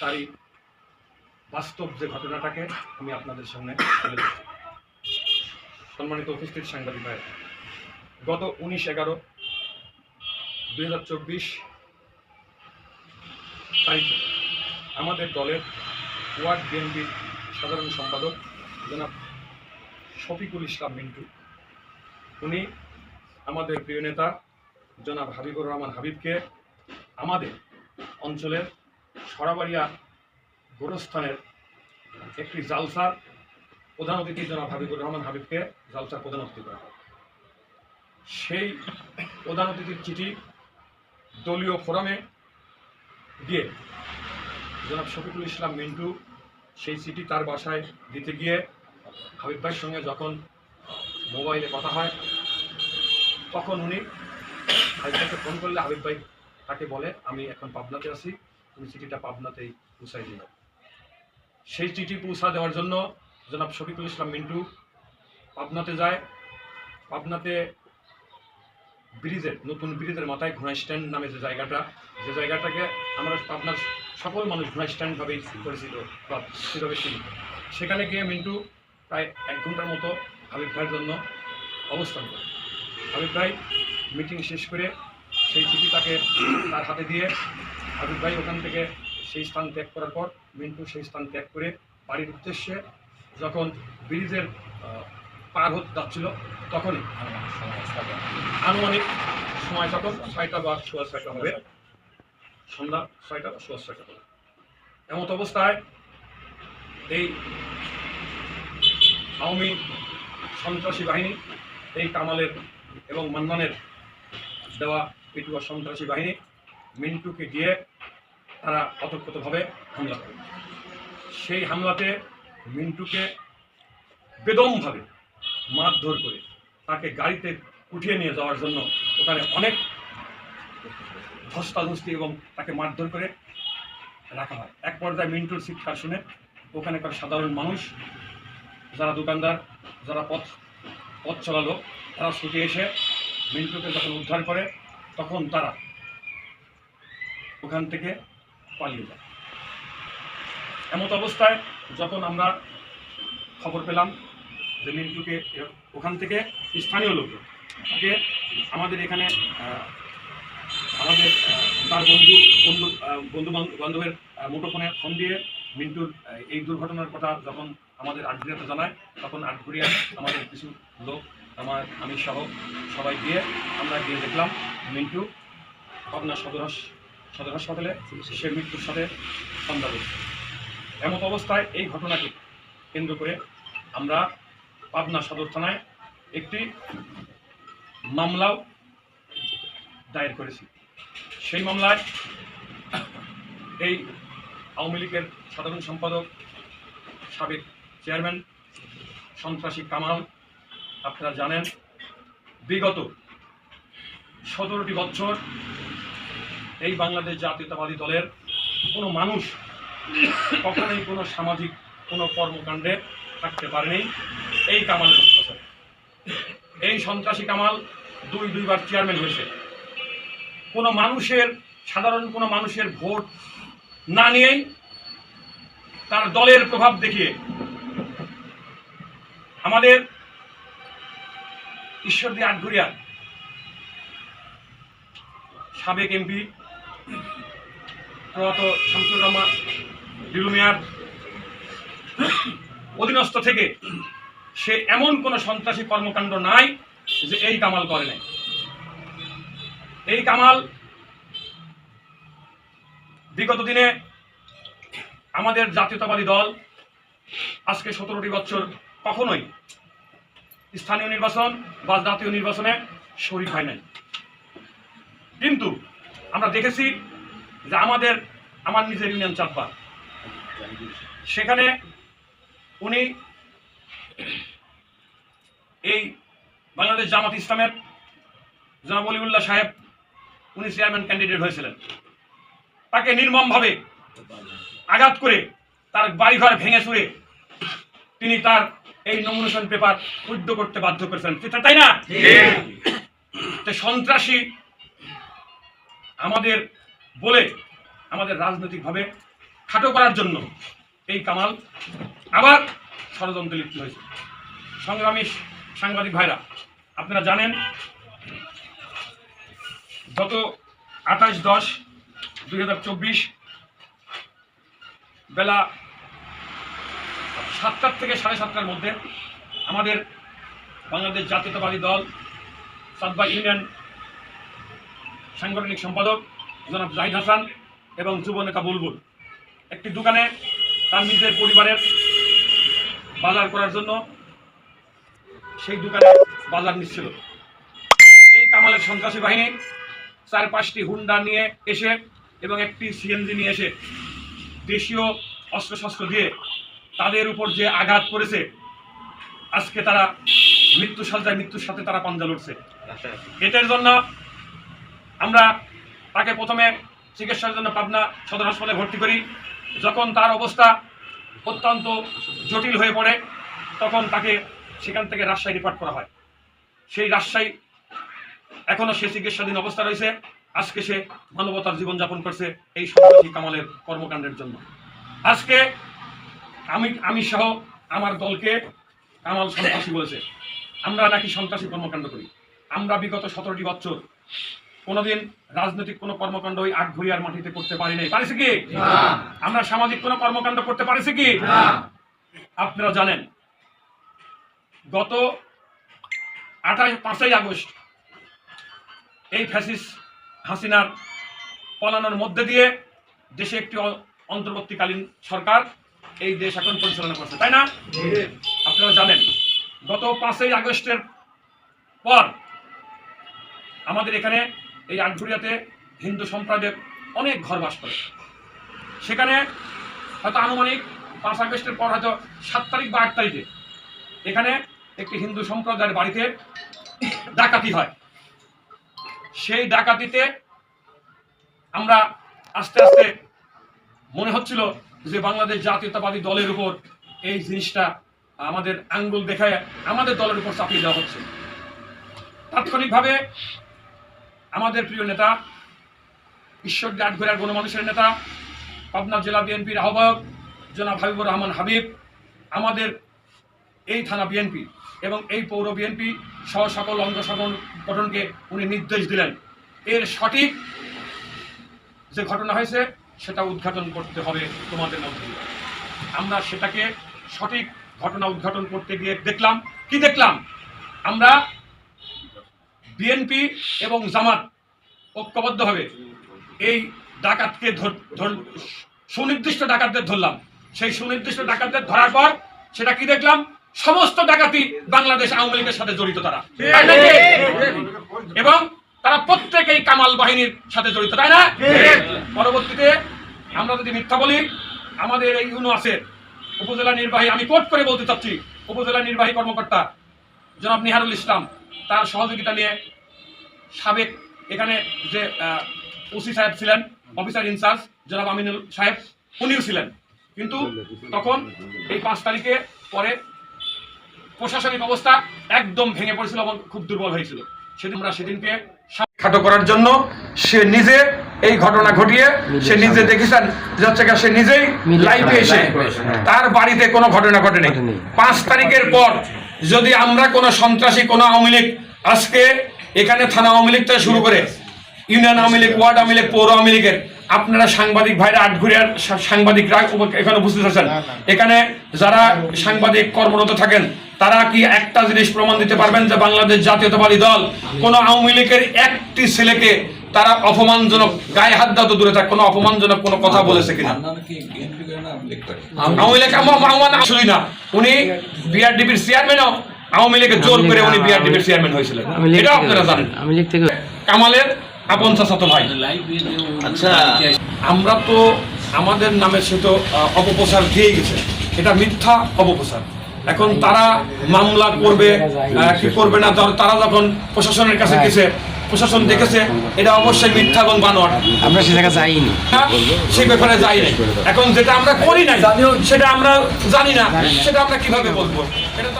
তারই বাস্তব যে ঘটনাটাকে আমি আপনাদের সামনে তুলে ধরছি। সম্মানিত উপস্থিত সাংবাদিক ভাই গত উনিশ এগারো দুই হাজার চব্বিশ তারিখে আমাদের দলের ওয়ার্ড বিএনপির সাধারণ সম্পাদক জনাব শফিকুল ইসলাম মিন্টু, উনি আমাদের প্রিয় নেতা জনাব হাবিবুর রহমান হাবিবকে আমাদের অঞ্চলের সরাবাড়িয়া গোরস্থানের একটি জালসার প্রধান অতিথি জনাব হাবিবুর রহমান হাবিবকে জালসার প্রধান অতিথি করা হয়। সেই প্রধান অতিথির চিঠি দলীয় ফোরামে দিয়ে জনাব শফিকুল ইসলাম মিন্টু সেই চিঠি তার বাসায় দিতে গিয়ে হাবিব ভাইয়ের সঙ্গে যখন মোবাইলে কথা হয়, তখন উনি হাবিব ভাইকে ফোন করলে হাবিব ভাই তাকে বলে, আমি এখন পাবনাতে আছি। তুমি চিঠিটা পাবনাতেই পৌঁছাই দিল। সেই চিঠি পৌঁছা দেওয়ার জন্য জনাব শফিকুল ইসলাম মিন্টু পাবনাতে যায়। পাবনাতে ব্রিজের, নতুন ব্রিজের মাথায় ঘোড়া স্ট্যান্ড নামে যে জায়গাটা, যে জায়গাটাকে আমরা পাবনার সকল মানুষ ঘোড়া স্ট্যান্ড ভাবেই করেছিল বা সেভাবে ছিল সেখানে গিয়ে মিন্টু প্রায় এক ঘণ্টার মতো হাবিব ভাইয়ের জন্য অবস্থান করে। হাবিব ভাই মিটিং শেষ করে সেই চিঠি তাকে তার হাতে দিয়ে হাবিব ভাই ওখান থেকে সেই স্থান ত্যাগ করার পর, মিন্টু সেই স্থান ত্যাগ করে বাড়ির উদ্দেশ্যে যখন ব্রিজের পার হতে যাচ্ছিল, তখনই আনুমানিক সময় তখন ছয়টা বা সোয়া ছয়টা হবে, সন্ধ্যা ছয়টা বা সোয়া ছয়টা হবে। এমত অবস্থায় এই আওয়ামী সন্ত্রাসী বাহিনী, এই কামালের এবং মান্নানের দেওয়া পিটুয়া সন্ত্রাসী বাহিনী মিন্টুকে দিয়ে তারা অতপ্রতভাবে হামলা করে। সেই হামলাতে মিন্টুকে বেদমভাবে মারধর করে তাকে গাড়িতে উঠিয়ে নিয়ে যাওয়ার জন্য ওখানে অনেক ধস্তাধস্তি এবং তাকে মারধর করে রাখা হয়। এক পর্যায়ে মিন্টুর শিক্ষা শুনে ওখানেকার সাধারণ মানুষ, যারা দোকানদার, যারা পথ পথ চলালো, তারা ছুটে এসে মিন্টুকে যখন উদ্ধার করে, তখন তারা ওখান থেকে পালিয়ে যায়। এমত অবস্থায় যখন আমরা খবর পেলাম যে মিন্টুকে ওখান থেকে স্থানীয় লোক তাকে আমাদের এখানে আমাদের তার বন্ধু বন্ধু বন্ধু বান্ধবের মুঠোফোনে ফোন দিয়ে মিন্টুর এই দুর্ঘটনার কথা যখন আমাদের আটঘরিয়াতে জানায়, তখন আটঘরিয়া আমাদের কিছু লোক, আমার, আমি সহ সবাই গিয়ে আমরা গিয়ে দেখলাম মিন্টু পাবনা সদর সদর হাসপাতালে সে মৃত্যুর সাথে সন্ধ্যা দিচ্ছে এমত অবস্থায় এই ঘটনাকে কেন্দ্র করে আমরা পাবনা সদর থানায় একটি মামলাও দায়ের করেছি। সেই মামলায় এই আওয়ামী লীগের সাধারণ সম্পাদক সাবেক চেয়ারম্যান সন্ত্রাসী কামাল, আপনারা জানেন, বিগত সতেরোটি বছর এই বাংলাদেশ জাতীয়তাবাদী দলের কোনো মানুষ কখনোই কোনো সামাজিক কোনো কর্মকাণ্ডে থাকতে পারেনি। এই কামাল এই সন্ত্রাসী কামাল দুই দুইবার চেয়ারম্যান হয়েছে। কোনো মানুষের, সাধারণ কোনো মানুষের ভোট না নিয়েই তার দলের প্রভাব দেখিয়ে আমাদের ঈশ্বরদী আটঘরিয়া সাবেক এমপি প্রয়াত শামসুর রহমান ডিলুমিয়ার অধীনস্থ থেকে সে এমন কোনো সন্ত্রাসী কর্মকাণ্ড নাই যে এই কামাল করে নাই। এই কামাল বিগত দিনে আমাদের জাতীয়তাবাদী দল আজকে সতেরোটি বছর কখনোই স্থানীয় নির্বাচন বা জাতীয় নির্বাচনে শরিক হয় নাই। কিন্তু আমরা দেখেছি যে আমাদের আমার নিজের ইউনিয়ন চাপ্পা সেখানে উনি এই বাংলাদেশ জামাত ইসলামের জনাব অলিউল্লাহ সাহেব উনি চেয়ারম্যান ক্যান্ডিডেট হয়েছিলেন। তাকে নির্মমভাবে আঘাত করে তার বাড়িঘর ভেঙে চুরে তিনি তার এই নমিনেশন পেপার উদ্ধ করতে বাধ্য করেছেন সেটা তাই না? তো সন্ত্রাসী আমাদের বলে আমাদের রাজনৈতিকভাবে খাটো করার জন্য এই কামাল আবার ষড়যন্ত্রে লিপ্ত হয়েছে। সংগ্রামী সাংবাদিক ভাইরা, আপনারা জানেন, গত আঠাশ দশ দুই বেলা সাতটার থেকে সাড়ে সাতটার মধ্যে আমাদের বাংলাদেশ জাতীয়তাবাদী দল সাতবা ইউনিয়ন সাংগঠনিক সম্পাদক জনাব জাহিদ হাসান এবং যুব নেতা বুলবুল। একটি দোকানে তার নিজের পরিবারের বাজার করার জন্য সেই দোকানে বাজার নিচ্ছিল। এই কামালের সন্ত্রাসী বাহিনী চার পাঁচটি হুন্ডা নিয়ে এসে এবং একটি সিএনজি নিয়ে এসে দেশীয় অস্ত্রশস্ত্র দিয়ে তাদের উপর যে আঘাত করেছে, আজকে তারা মৃত্যু সাজায় মৃত্যুর সাথে তারা পাঞ্জা লড়ছে। এটার জন্য আমরা তাকে প্রথমে চিকিৎসার জন্য পাবনা সদর হাসপাতালে ভর্তি করি। যখন তার অবস্থা অত্যন্ত জটিল হয়ে পড়ে, তখন তাকে সেখান থেকে রাজশাহী রিফার করা হয়। সেই রাজশাহী এখনও সে চিকিৎসাধীন অবস্থা রয়েছে। আজকে সে মানবতার জীবনযাপন করছে এই সন্ত্রাসী কামালের কর্মকাণ্ডের জন্য। আজকে আমি আমি সহ আমার দলকে কামাল সন্ত্রাসী বলেছে। আমরা নাকি সন্ত্রাসী কর্মকাণ্ড করি। আমরা বিগত সতেরোটি বছর কোনোদিন রাজনৈতিক কোনো কর্মকাণ্ড ওই আটঘরিয়ার মাটিতে করতে পারি নাই। পারিছি কি? আমরা সামাজিক কোনো কর্মকাণ্ড করতে পারিছি কি? আপনারা জানেন গত আঠাশ পাঁচই আগস্ট এই ফ্যাসিস হাসিনার পলানোর মধ্যে দিয়ে দেশে একটি অন্তর্বর্তীকালীন সরকার এই দেশ এখন পরিচালনা করছে তাই না? আপনারা জানেন গত পাঁচই আগস্টের পর আমাদের এখানে এই আটঘরিয়াতে হিন্দু সম্প্রদায়ের অনেক ঘর বাস করে। সেখানে হয়তো আনুমানিক পাঁচ আগস্টের পর হয়তো সাত তারিখ বা আট তারিখে এখানে একটি হিন্দু সম্প্রদায়ের বাড়িতে ডাকাতি হয়। সেই ডাকাতিতে আমরা আস্তে আস্তে মনে হচ্ছিল যে বাংলাদেশ জাতীয়তাবাদী দলের উপর এই জিনিসটা আমাদের আঙ্গুল দেখায় আমাদের দলের উপর চাপিয়ে দেওয়া হচ্ছে। তাৎক্ষণিকভাবে আমাদের প্রিয় নেতা ঈশ্বর আটঘরিয়ার গণমানুষের নেতা, পাবনা জেলা বিএনপির আহ্বায়ক জনাব হাবিবুর রহমান হাবিব, আমাদের এই থানা বিএনপি এবং এই পৌর বিএনপি সহ সকল অঙ্গ সংগঠনকে উনি নির্দেশ দিলেন। এর সঠিক যে ঘটনা হয়েছে, সেটা উদ্ঘাটন করতে হবে তোমাদের মধ্যে। আমরা সেটাকে সঠিক ঘটনা উদ্ঘাটন করতে গিয়ে দেখলাম। কি দেখলাম? আমরা বিএনপি এবং জামাত ঐক্যবদ্ধভাবে এই ডাকাতকে সুনির্দিষ্ট ডাকাতদের ধরলাম। সেই সুনির্দিষ্ট ডাকাতদের ধরার পর সেটা কি দেখলাম? সমস্ত ডাকাতি বাংলাদেশ আওয়ামী লীগের সাথে জড়িত তারা। এবং তারা প্রত্যেকেই কামাল বাহিনীর সাথে জড়িত, তাই না? পরবর্তীতে আমরা যদি মিথ্যা বলি, আমাদের এই ইউনো আছে উপজেলা নির্বাহী, আমি কোট করে বলতে চাচ্ছি, উপজেলা নির্বাহী কর্মকর্তা জনাব নিহারুল ইসলাম তার সহযোগিতা নিয়ে সাবেক এখানে যে ওসি সাহেব ছিলেন অফিসার ইনচার্জ জনাব আমিনুল সাহেব উনিও ছিলেন। কিন্তু তখন এই পাঁচ তারিখে পরে প্রশাসনিক অবস্থা একদম ভেঙে পড়েছিল এবং খুব দুর্বল হয়েছিল। সেদিন আমরা সেদিনকে খাটো করার জন্য সে নিজে এই ঘটনা ঘটিয়ে সে নিজে দেখেছেন। যে হচ্ছে সে নিজেই লাইভে এসে তার বাড়িতে কোনো ঘটনা ঘটেনি। ঘটেনি। পাঁচ তারিখের পর যদি আমরা কোনো সন্ত্রাসী কোনো আওয়ামী লীগ আজকে এখানে থানা আওয়ামী লীগ থেকে শুরু করে union Awami League ward Awami League পৌর আওয়ামী লীগের আপনারা সাংবাদিক ভাইরা আটঘরিয়ার সাংবাদিকরা এখানে উপস্থিত আছেন এখানে যারা সাংবাদিক কর্মরত থাকেন তারা কি একটা জিনিস প্রমাণ দিতে পারবেন যে বাংলাদেশ জাতীয়তাবাদী দল কোন আওয়ামী লীগের একটি ছেলেকে তারা অপমানজনক গায়ে হাত দেওয়া তো দূরে থাক কোনো অপমানজনক কোনো কথা বলেছে কিনা? আওয়ামী লীগ আম- আওয়ামী আসলেই না। উনি বিআরডিপির চেয়ারম্যানও আওয়ামী লীগের জোর করে উনি বিআরডিপির চেয়ারম্যান হয়েছিলেন। এটা আপনারা জানেন। আমি লিখ থেকে কামালের আপন চাচাতো ভাই। আচ্ছা। আমরা তো আমাদের নামে সে তো অপপ্রচার দিয়ে গেছে। এটা মিথ্যা অপপ্রচার। এখন তারা মামলা করবে কি করবে না ধর তারা যখন প্রশাসনের কাছে গেছে প্রশাসন দেখেছে এটা অবশ্যই মিথ্যা এবং বানোয়ার আমরা সে জায়গায় যাইনি। সেই ব্যাপারে যাই নাই এখন যেটা আমরা করি নাই সেটা আমরা জানি না সেটা আমরা কীভাবে বলব? এটা তো